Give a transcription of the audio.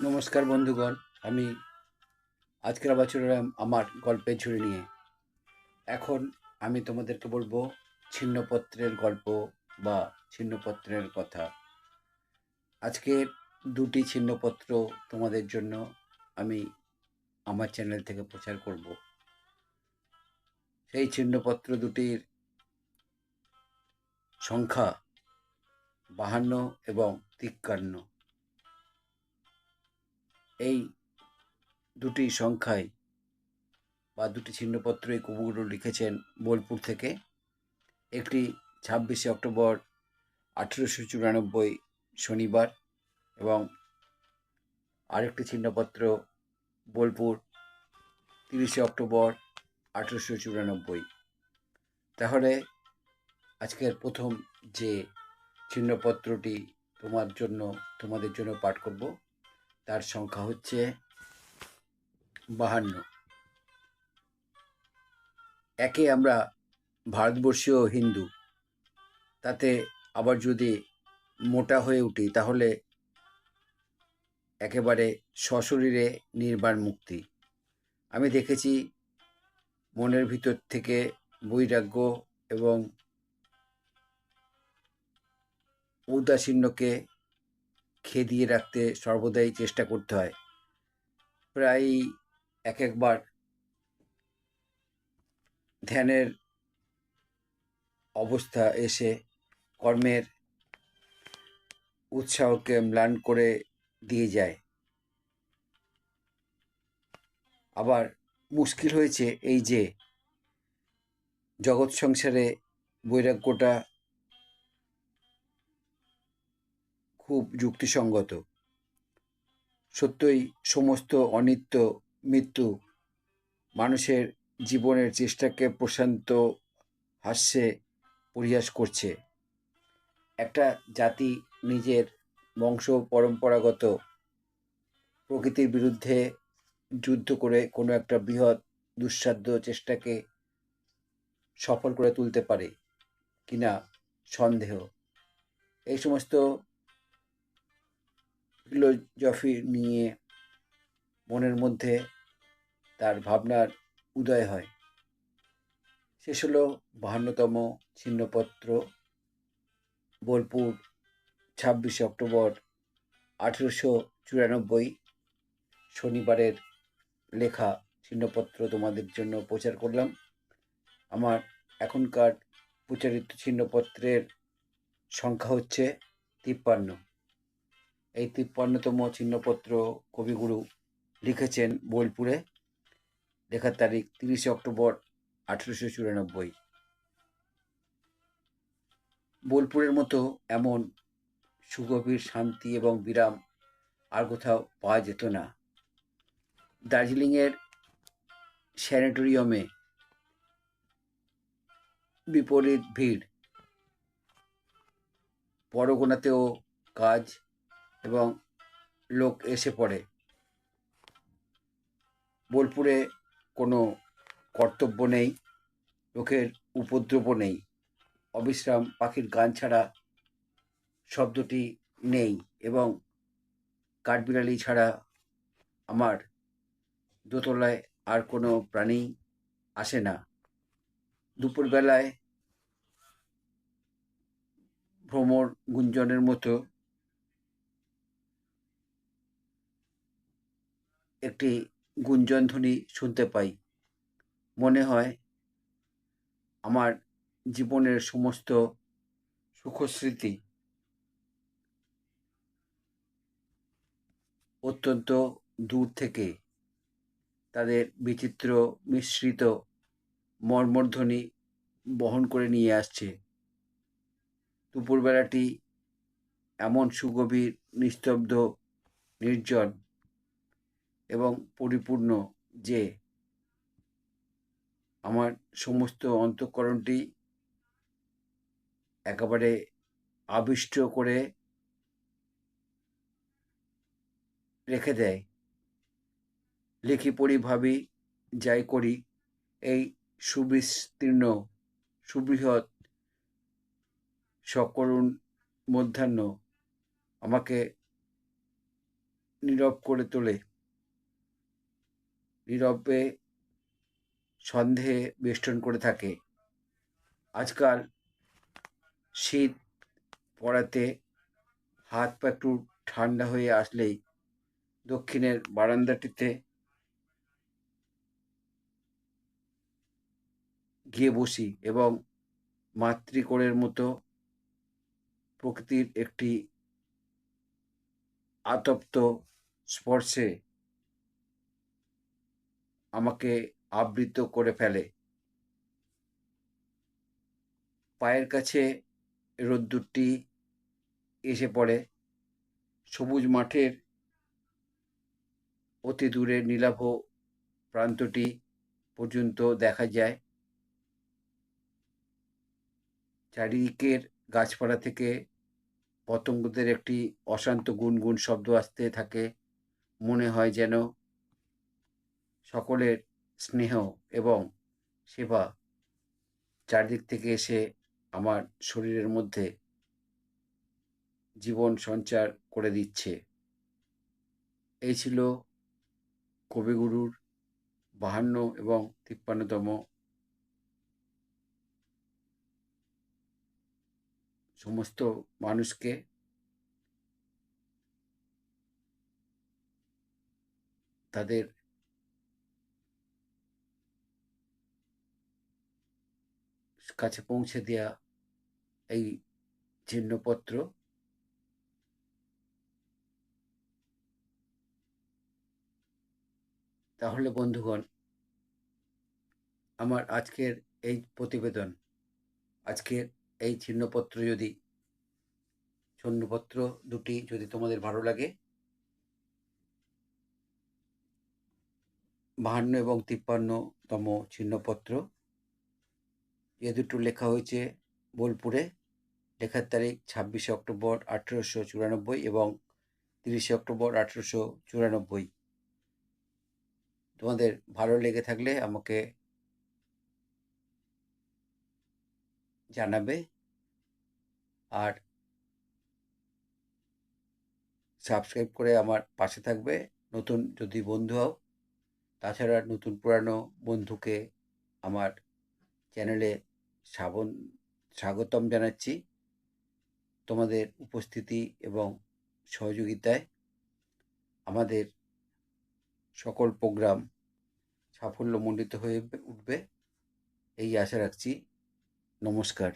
নমস্কার বন্ধুগণ, আমি আজকের আবার আমার গল্পের ঝুড়ি নিয়ে। এখন আমি তোমাদেরকে বলব ছিন্নপত্রের গল্প বা ছিন্নপত্রের কথা। আজকে দুটি ছিন্নপত্র তোমাদের জন্য আমি আমার চ্যানেল থেকে প্রচার করব। সেই ছিন্নপত্র দুটির সংখ্যা বাহান্ন এবং তিক্কান্ন এই দুটি সংখ্যায় বা দুটি চিহ্নপত্র এই কবিগুরু লিখেছেন বোলপুর থেকে। একটি ছাব্বিশে অক্টোবর আঠেরোশো চুরানব্বই শনিবার এবং আরেকটি চিহ্নপত্র বোলপুর তিরিশে অক্টোবর আঠেরোশো চুরানব্বই। তাহলে আজকের প্রথম যে চিহ্নপত্রটি তোমার জন্য, তোমাদের জন্য পাঠ করব তার সংখ্যা হচ্ছে বাহান্ন। একে আমরা ভারতবর্ষীয় হিন্দু। তাতে আবার যদি মোটা হয়ে উঠি, তাহলে একেবারে সশরীরে নির্বাণ মুক্তি। আমি দেখেছি মনের ভিতর থেকে বৈরাগ্য এবং ঔদাসীন্যকে খেদিয়ে রাখতে সর্বদাই চেষ্টা করতে হয়। প্রায় এক একবার ধ্যানের অবস্থা এসে কর্মের উৎসাহকে ম্লান করে দিয়ে যায়। আবার মুশকিল হয়েছে এই যে, জগৎ সংসারে বৈরাগ্যটা খুব যুক্তিসঙ্গত। সত্যই সমস্ত অনিত্য, মৃত্যু মানুষের জীবনের চেষ্টাকে প্রশান্ত হাস্যে পরিহাস করছে। একটা জাতি নিজের বংশ পরম্পরাগত প্রকৃতির বিরুদ্ধে যুদ্ধ করে কোনো একটা বৃহৎ, দুঃসাধ্য চেষ্টাকে সফল করে তুলতে পারে কিনা সন্দেহ। এই সমস্ত ফিলোজফি নিয়ে মনের মধ্যে তার ভাবনার উদয় হয়। শেষ হলো বাহান্নতম ছিন্নপত্র, বোলপুর, ছাব্বিশে অক্টোবর আঠেরোশো চুরানব্বই। শনিবারের লেখা ছিন্নপত্র তোমাদের জন্য প্রচার করলাম। আমার এখনকার প্রচারিত ছিন্নপত্রের সংখ্যা হচ্ছে তিপ্পান্ন। এই তিপ্পান্নতম চিহ্নপত্র কবিগুরু লিখেছেন বোলপুরে। লেখার তারিখ তিরিশে অক্টোবর আঠেরোশো চুরানব্বই। বোলপুরের মতো এমন সুগভীর শান্তি এবং বিরাম আর কোথাও পাওয়া যেত না। দার্জিলিংয়ের স্যানিটোরিয়ামে বিপরীত ভিড়। পরগনাতেও কাজ এবং লোক এসে পড়ে। বোলপুরে কোনো কর্তব্য নেই, লোকের উপদ্রব নেই, অবিশ্রাম পাখির গান ছাড়া শব্দটি নেই এবং কাঠবিড়ালি ছাড়া আমার দোতলায় আর কোনো প্রাণী আসে না। দুপুরবেলায় ভ্রমর গুঞ্জনের মতো একটি গুঞ্জনধ্বনি শুনতে পাই। মনে হয় আমার জীবনের সমস্ত সুখস্মৃতি অত্যন্ত দূর থেকে তাদের বিচিত্র মিশ্রিত মর্মধ্বনি বহন করে নিয়ে আসছে। দুপুরবেলাটি এমন সুগভীর, নিস্তব্ধ, নির্জন এবং পরিপূর্ণ যে আমার সমস্ত অন্তঃকরণটি একেবারে আবিষ্ট করে রেখে দেয়। লিখি পড়ি, ভাবি, যাই করি, এই সুবিস্তীর্ণ, সুবৃহৎ সকরুণ মধ্যাহ্ন আমাকে নীরব করে তোলে। নীরবে সন্দেহে বেষ্টন করে থাকে। আজকাল শীত পড়াতে হাত পা একটু ঠান্ডা হয়ে আসলেই দক্ষিণের বারান্দাটিতে গিয়ে বসি এবং মাতৃকোণের মতো প্রকৃতির একটি আতপ্ত স্পর্শে আমাকে আবৃত করে ফেলে। পায়ের কাছে রোদ্দুরটি এসে পড়ে। সবুজ মাঠের অতি দূরে নীলাভ প্রান্তটি পর্যন্ত দেখা যায়। চারিদিকের গাছপালা থেকে পতঙ্গদের একটি অশান্ত গুনগুন শব্দ আসতে থাকে। মনে হয় যেন সকলের স্নেহ এবং সেবা চারদিক থেকে এসে আমার শরীরের মধ্যে জীবন সঞ্চার করে দিচ্ছে। এই ছিল কবিগুরুর বাহান্ন এবং তিপ্পান্নতম সমস্ত মানুষকে তাদের কাছে পৌঁছে দেয়া এই চিহ্নপত্র। তাহলে বন্ধুগণ, আমার আজকের এই প্রতিবেদন, আজকের এই চিহ্নপত্র যদি, চিহ্নপত্র দুটি যদি তোমাদের ভালো লাগে, বাহান্ন এবং তিপ্পান্নতম চিহ্নপত্র এ দুটো লেখা হয়েছে বোলপুরে। লেখার তারিখ ছাব্বিশে অক্টোবর আঠেরোশো চুরানব্বই এবং তিরিশে অক্টোবর আঠেরোশো চুরানব্বই। তোমাদের ভালো লেগে থাকলে আমাকে জানাবে আর সাবস্ক্রাইব করে আমার পাশে থাকবে। নতুন যদি বন্ধু হও, তাছাড়া নতুন পুরানো বন্ধুকে আমার চ্যানেলে সাবন স্বাগতম জানাচ্ছি তোমাদের উপস্থিতি এবং সহযোগিতায় আমাদের সকল প্রোগ্রাম সাফল্যমণ্ডিত হয়ে উঠবে। এই আশা রাখছি। নমস্কার।